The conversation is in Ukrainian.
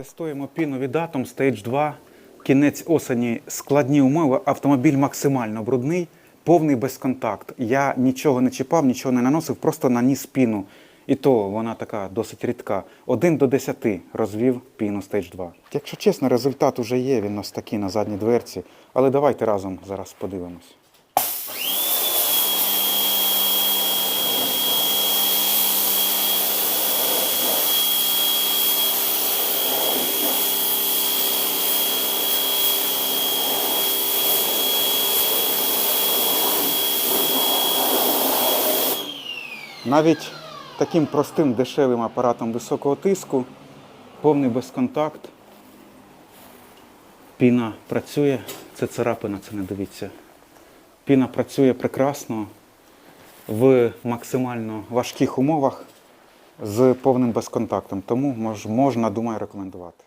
Тестуємо піну від Atom Stage 2. Кінець осені, складні умови. Автомобіль максимально брудний, повний безконтакт. Я нічого не чіпав, нічого не наносив, просто наніс піну. І то вона така досить рідка. 1 до 10 розвів піну Stage 2. Якщо чесно, результат уже є, він ось такий на задній дверці. Але давайте разом зараз подивимось. Навіть таким простим дешевим апаратом високого тиску, повний безконтакт. Піна працює, це царапина, це не дивіться. Піна працює прекрасно в максимально важких умовах з повним безконтактом. Тому можна, думаю, рекомендувати.